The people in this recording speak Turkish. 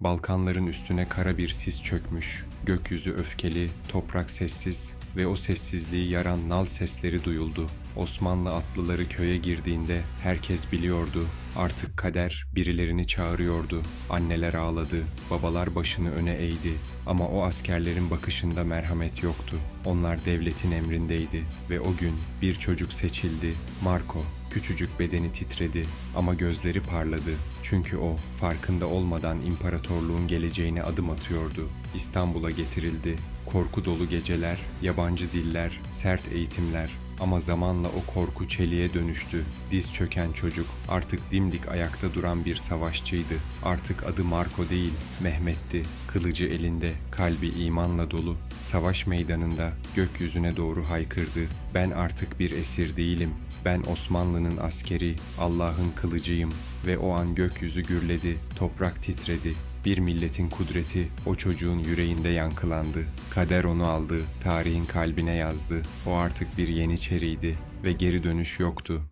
Balkanların üstüne kara bir sis çökmüş. Gökyüzü öfkeli, toprak sessiz ve o sessizliği yaran nal sesleri duyuldu. Osmanlı atlıları köye girdiğinde herkes biliyordu. Artık kader birilerini çağırıyordu. Anneler ağladı, babalar başını öne eğdi. Ama o askerlerin bakışında merhamet yoktu. Onlar devletin emrindeydi ve o gün bir çocuk seçildi. Marco, Küçücük bedeni titredi ama gözleri parladı. Çünkü o farkında olmadan imparatorluğun geleceğine adım atıyordu. İstanbul'a getirildi. Korku dolu geceler, yabancı diller, sert eğitimler. Ama zamanla o korku çeliğe dönüştü. Diz çöken çocuk artık dimdik ayakta duran bir savaşçıydı. Artık adı Marco değil, Mehmet'ti. Kılıcı elinde, kalbi imanla dolu. Savaş meydanında gökyüzüne doğru haykırdı. Ben artık bir esir değilim. Ben Osmanlı'nın askeri, Allah'ın kılıcıyım ve o an gökyüzü gürledi, toprak titredi. Bir milletin kudreti o çocuğun yüreğinde yankılandı. Kader onu aldı, tarihin kalbine yazdı. O artık bir yeniçeriydi ve geri dönüş yoktu.